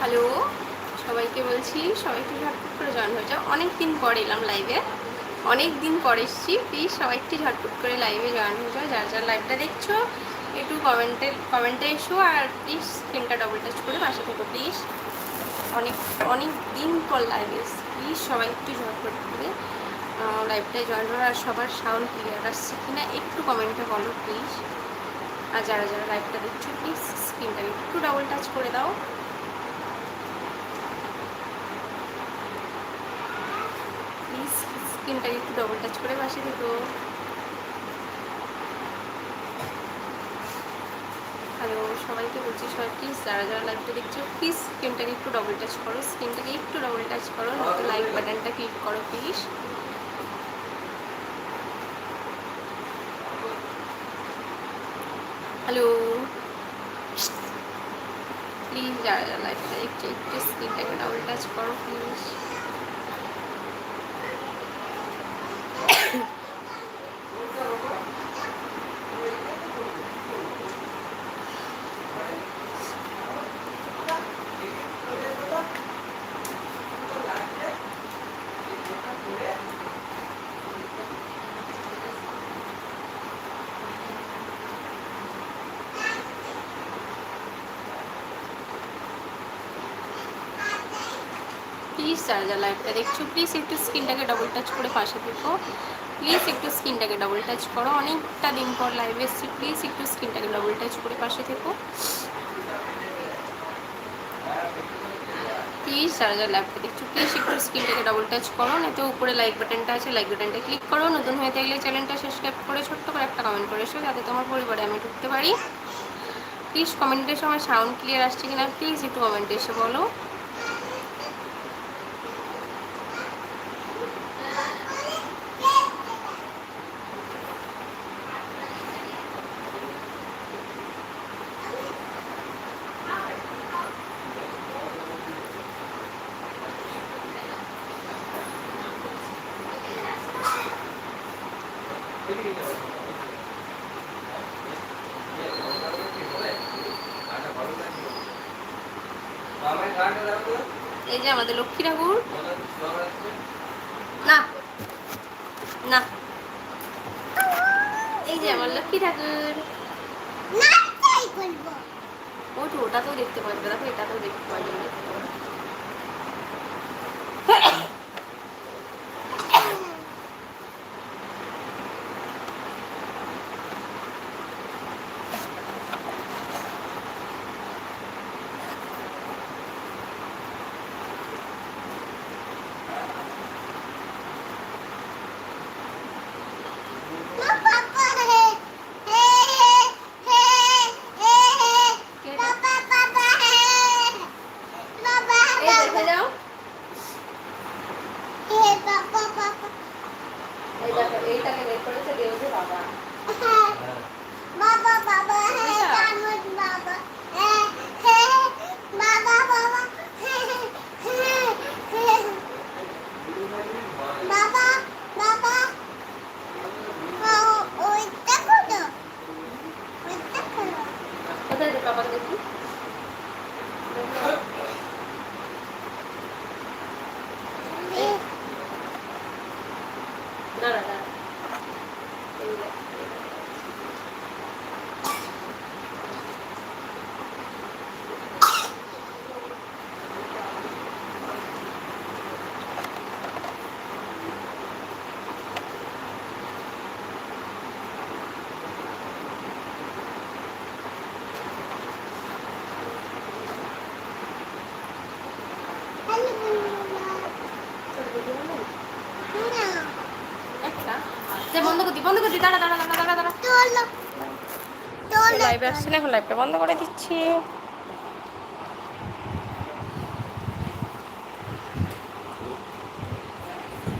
Hello, সবাইকে বলছি, সবাই একটু ঝটপট করে জয়েন হয়ে যাও। অনেক দিন পর এলাম লাইভে অনেক দিন পর এসেছি। প্লিজ সবাই একটু ঝটপট করে লাইভে জয়েন হয়ে যাও। যার যার লাইভটা দেখছ, একটু কমেন্টে কমেন্টে এসো আর প্লিজ স্ক্রিনটা ডবল টাচ করে পাশে থেকো প্লিজ অনেক অনেক দিন পর লাইভে প্লিজ সবাই একটু ঝটপট করে লাইভটায় জয়েন হওয়ার আর সবার সাউন্ড ক্লিয়ার আসছে কিনা একটু কমেন্টে বলো প্লিজ আর যারা যারা লাইভটা দেখছ প্লিজ স্ক্রিনটাকে একটু ডবল টাচ করে দাও প্লিজ স্ক্রিনটাকে একটু ডবল টাচ করে পাশে দেখো হ্যালো সবাইকে বলছি সবাই প্লিজ যারা যারা লাইভটা দেখছ প্লিজ স্ক্রিনটাকে একটু ডবল টাচ করো স্ক্রিনটাকে একটু ডবল টাচ করো, নয়তো লাইক বাটনটা ক্লিক করো প্লিজ হ্যালো প্লিজ যারা যারা লাইভটা দেখছ, একটু স্ক্রিনটাকে ডবল টাচ করো প্লিজ প্লিজ যারা লাইভটা দেখছ প্লিজ একটু স্ক্রিনটাকে ডবল টাচ করে পাশে দেখো। প্লিজ একটু স্ক্রিনটাকে ডবল টাচ করো। অনেকটা দিন পর লাইভ এসেছি। প্লিজ একটু স্ক্রিনটাকে ডবল টাচ করে পাশে থেকো প্লিজ যারা যারা দেখছ প্লিজ একটু স্ক্রিনটাকে ডবল টাচ করো। নয়তো উপরে লাইক বাটনটা আছে লাইক বাটনটা ক্লিক করো। নতুন হয়ে থাকলে চ্যানেলটা সাবস্ক্রাইব করে, ছোট্ট করে একটা কমেন্ট করে এসো, যাতে তোমার পরিবারে আমি ঢুকতে পারি। প্লিজ কমেন্টে এসে, আমার সাউন্ড ক্লিয়ার আসছে কিনা? প্লিজ একটু কমেন্টে এসে বলো। এই যে আমাদের লক্ষ্মী ঠাকুর। না না। এই যে আমার লক্ষ্মী ঠাকুর। ওঠো, ওটাতেও দেখতে পারবে, দেখো, এটাতেও দেখতে পারবে। দাঁড়া দাঁড়া এই দেখ। হ্যালো বন্ধুরা না একটা যে বন্ধ করে দি বন্ধ করে দি দাঁড়া দাঁড়া দাঁড়া দাঁড়া দাঁড়া। তোলো তোলো। লাইভে আসছে না এখন লাইভটা বন্ধ করে দিচ্ছি।